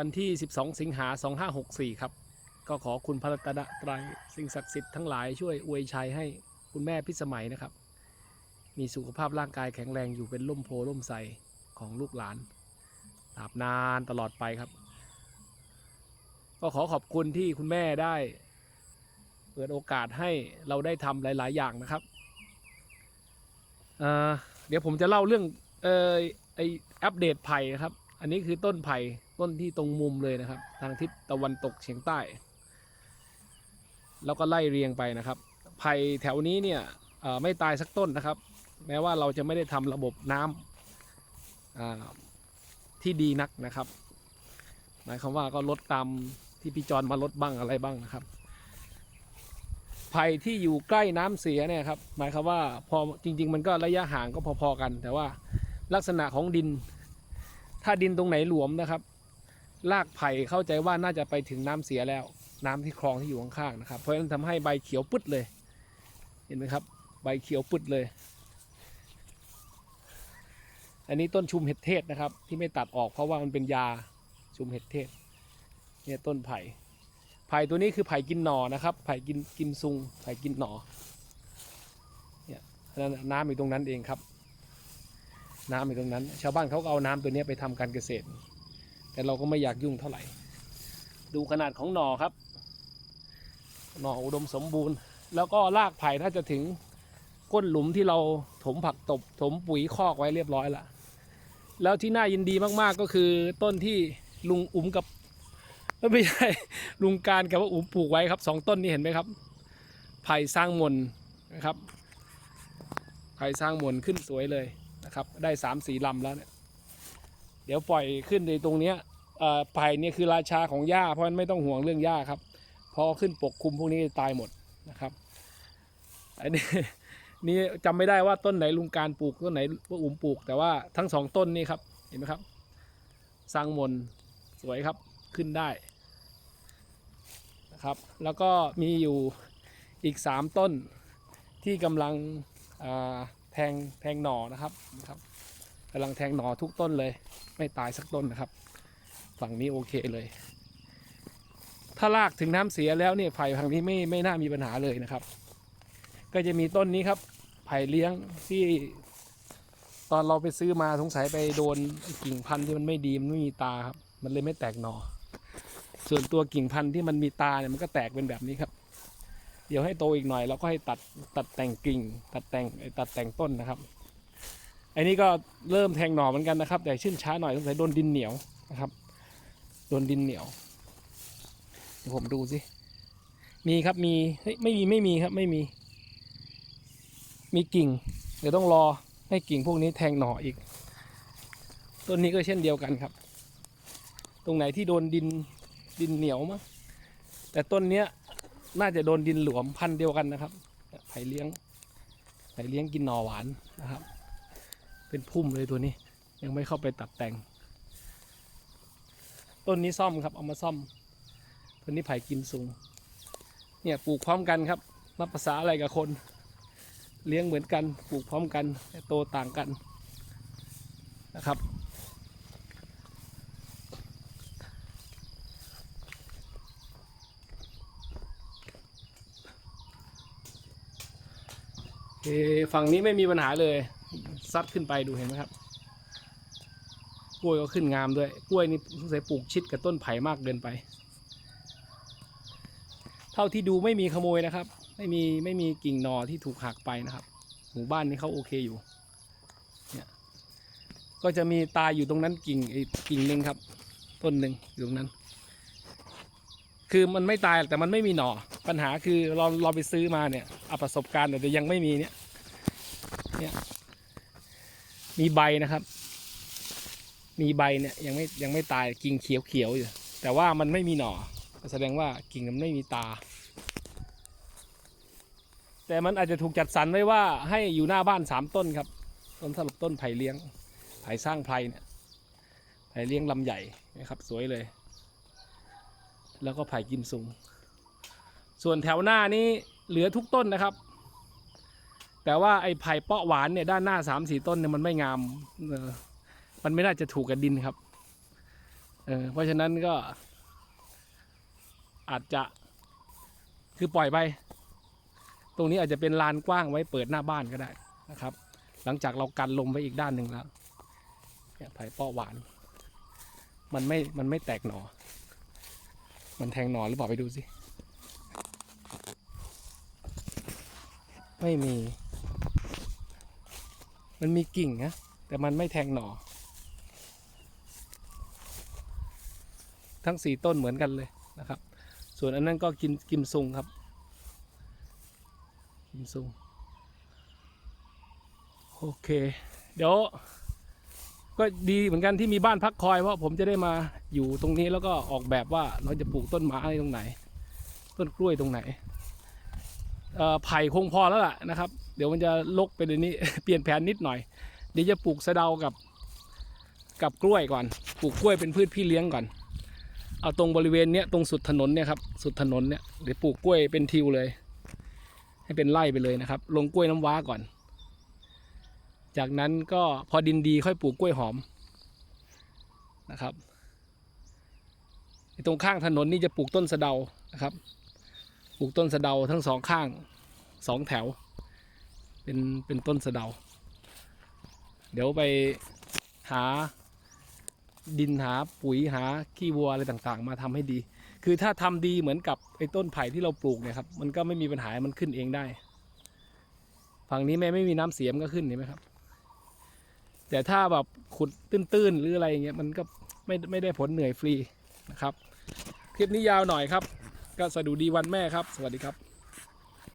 วันที่ 12 สิงหา 2564 ครับ ก็ขอคุณพระรัตนตรัยสิ่งศักดิ์สิทธิ์ทั้งหลายช่วยอวยชัยให้คุณแม่พิสมัยนะครับ มีสุขภาพร่างกายแข็งแรงอยู่เป็นล่มโพล่มใสของลูกหลานตราบนานตลอดไปครับ ก็ขอขอบคุณที่คุณแม่ได้ เปิดโอกาสให้เราได้ทำหลาย ๆ อย่างนะครับเเดี๋ยวผมจะเล่าเรื่องเออไออัปเดตไผ่นะครับ อันนี้คือต้นไผ่ต้นที่ตรงมุมเลยนะครับ ทางทิศตะวันตกเฉียงใต้ แล้วก็ไล่เรียงไปนะครับไผ่แถวนี้เนี่ยไม่ตายสักต้นนะครับ แม้ว่าเราจะไม่ได้ทำระบบน้ำอ่าที่ดีนักนะครับหมายความว่าก็ลดตามที่พี่จอนมาลดบ้างอะไรบ้างนะครับไผ่ที่อยู่ใกล้น้ำเสียเนี่ยครับหมายความว่าพอจริง ๆ มันก็ระยะห่างก็พอๆกัน แต่ว่าลักษณะของดิน ถ้าดินตรงไหนหลวมนะครับรากไผ่เข้าใจว่าน่าจะไปถึงน้ำเสียแล้ว น้ำที่คลองที่อยู่ข้างๆนะครับ เพราะฉะนั้นทำให้ใบเขียวปึ๊ดเลย เห็นไหมครับ ใบเขียวปึ๊ดเลย อันนี้ต้นชุมเห็ดเทศนะครับ ที่ไม่ตัดออกเพราะว่ามันเป็นยาชุมเห็ดเทศเนี่ยต้นไผ่ ไผ่ตัวนี้คือไผ่กินหนอนะครับ ไผ่กินกินซุง ไผ่กินหนอเนี่ยนั่นน่ะน้ำอยู่ตรงนั้นเองครับ น้ำอยู่ตรงนั้น ชาวบ้านเขาก็เอาน้ำตัวนี้ไปทำการเกษตร แต่เราก็ไม่อยากยุ่งเท่าไหร่ ดูขนาดของหน่อครับ หน่ออุดมสมบูรณ์ แล้วก็รากไผ่ถ้าจะถึงก้นหลุมที่เราถมผักตบ ถมปุ๋ยคอกไว้เรียบร้อยละแล้วที่น่ายินดีมากๆก็คือต้นที่ลุงอุ้มกับไม่ใช่ลุงการกับว่าอุ๋มปลูกไว้ครับสองต้นนี้เห็นไหมครับไผ่สร้างมนนะครับไผ่สร้างมนขึ้นสวยเลย นะครับ ได้สามสี่ลำแล้วเนี่ยเดี๋ยวปล่อยขึ้นในตรงเนี้ยไผ่เนี่ยคือราชาของหญ้าเพราะฉะนั้นไม่ต้องห่วงเรื่องหญ้าครับ พอขึ้นปกคลุมพวกนี้ตายหมดนะครับอันนี้นี่จำไม่ได้ว่าต้นไหนลุงการปลูกต้นไหนว่าอุ๋มปลูก แต่ว่าทั้งสองต้นนี่ครับเห็นไหมครับ สร้างมนสวยครับขึ้นได้นะครับ แล้วก็มีอยู่อีก3ต้นที่กำลังอ่า แทงแทงหน่อนะครับนะครับกำลังแทงหน่อทุกต้นเลย ไม่ตายสักต้นนะครับ ฝั่งนี้โอเคเลย ถ้าลากถึงน้ำเสียแล้วเนี่ยไผ่ฝั่งนี้ไม่ไม่น่ามีปัญหาเลยนะครับ ก็จะมีต้นนี้ครับ ไผ่เลี้ยงที่ตอนเราไปซื้อมาสงสัยไปโดนกิ่งพันธุ์ที่มันไม่ดีมันไม่มีตาครับ มันเลยไม่แตกหน่อส่วนตัวกิ่งพันธุ์ที่มันมีตาเนี่ยมันก็แตกเป็นแบบนี้ครับ เดี๋ยวให้โตอีกหน่อยเราก็ให้ตัดตัดแต่งกิ่ง ตัดแต่งตัดแต่งต้นนะครับอันนี้ก็เริ่มแทงหน่อเหมือนกันนะครับ แต่ชื่นช้าหน่อยสงสัยโดนดินเหนียวนะครับโดนดินเหนียวเดี๋ยวผมดูสิมีครับมีเฮ้ยไม่มีไม่มีครับไม่มี มีกิ่ง เดี๋ยวต้องรอให้กิ่งพวกนี้แทงหน่ออีก ต้นนี้ก็เช่นเดียวกันครับ ตรงไหนที่โดนดินดินเหนียวมั้งแต่ต้นเนี้ย น่าจะโดนดินหลวมพันเดียวกันนะครับไผ่เลี้ยงไผ่เลี้ยงกินหน่อหวานนะครับ เป็นพุ่มเลยตัวนี้ ยังไม่เข้าไปตัดแต่ง ต้นนี้ซ่อมครับเอามาซ่อมต้นนี้ไผ่กินสูงเนี่ยปลูกพร้อมกันครับนับภาษาอะไรกับคน เลี้ยงเหมือนกันปลูกพร้อมกันแต่โตต่างกันนะครับ ฝั่งนี้ไม่มีปัญหาเลย ซัดขึ้นไปดูเห็นไหมครับ กล้วยก็ขึ้นงามด้วย กล้วยนี่สงสัยปลูกชิดกับต้นไผ่มากเกินไป เท่าที่ดูไม่มีขโมยนะครับ ไม่มีไม่มีกิ่งหนอที่ถูกหักไปนะครับ หมู่บ้านนี้เขาโอเคอยู่ เนี่ย ก็จะมีตายอยู่ตรงนั้นกิ่งไอ้กิ่งหนึ่งครับ ต้นหนึ่งอยู่ตรงนั้น คือมันไม่ตายแต่มันไม่มีหน่อ ปัญหาคือเราเราไปซื้อมาเนี่ยเอาประสบการณ์แต่ยังไม่มีเนี่ยเนี่ยมีใบนะครับ มีใบเนี่ยยังไม่ยังไม่ตายกิ่งเขียวเขียวอยู่ แต่ว่ามันไม่มีหน่อ แสดงว่ากิ่งมันไม่มีตา แต่มันอาจจะถูกจัดสรรไว้ว่าให้อยู่หน้าบ้านสามต้นครับ ต้นสำหรับต้นไผ่เลี้ยง ไผ่สร้างไพรเนี่ยไผ่เลี้ยงลำใหญ่นะครับ สวยเลย แล้วก็ไผ่กิมซุง ส่วนแถวหน้านี้เหลือทุกต้นนะครับ แต่ว่าไอ้ไผ่เปาะหวานเนี่ยด้านหน้าสามสี่ต้นเนี่ยมันไม่งามเออมันไม่น่าจะถูกกับดินครับ เออเพราะฉะนั้นก็ อาจจะคือปล่อยไป ตรงนี้อาจจะเป็นลานกว้างไว้เปิดหน้าบ้านก็ได้นะครับ หลังจากเรากันลมไว้อีกด้านหนึ่งแล้วไผ่เป้อหวาน มันไม่ มันไม่แตกหนอ มันแทงหนอนหรือเปล่าไปดูสิ ไม่มี มันมีกิ่งนะ แต่มันไม่แทงหนอ ทั้งสี่ต้นเหมือนกันเลยนะครับ ส่วนอันนั้นก็กินกิมซุงครับ กิมซุง โอเค เดี๋ยว ก็ดีเหมือนกันที่มีบ้านพักคอยเพราะผมจะได้มาอยู่ตรงนี้แล้วก็ออกแบบว่าเราจะปลูกต้นไม้ตรงไหน ต้นกล้วยตรงไหนไผ่คงพอแล้วล่ะนะครับ เดี๋ยวมันจะลกไปในนี้ เปลี่ยนแผนนิดหน่อย เดี๋ยวจะปลูกสะเดากับ กับกล้วยก่อน ปลูกกล้วยเป็นพืชพี่เลี้ยงก่อน เอาตรงบริเวณเนี้ยตรงสุดถนนเนี่ยครับ สุดถนนเนี่ยเดี๋ยวปลูกกล้วยเป็นทิวเลย ให้เป็นไร่ไปเลยนะครับ ลงกล้วยน้ำว้าก่อน จากนั้นก็พอดินดีค่อยปลูกกล้วยหอมนะครับตรงข้างถนนนี่จะปลูกต้นสะเดานะครับ ปลูกต้นสะเดาทั้งสองข้างสองแถว เป็นเป็นต้นสะเดา เดี๋ยวไปหาดินหาปุ๋ยหาขี้วัวอะไรต่างๆ มาทำให้ดี คือถ้าทำดีเหมือนกับไอ้ต้นไผ่ที่เราปลูกเนี่ยครับ มันก็ไม่มีปัญหา มันขึ้นเองได้ ฝั่งนี้แม่ไม่มีน้ำเสียมก็ขึ้นเห็นไหมครับ แต่ถ้าแบบขุดตื้นๆหรืออะไรอย่างเงี้ยมันก็ไม่ไม่ได้ผลเหนื่อยฟรีนะครับ คลิปนี้ยาวหน่อยครับ ก็สวัสดีวันแม่ครับ สวัสดีครับ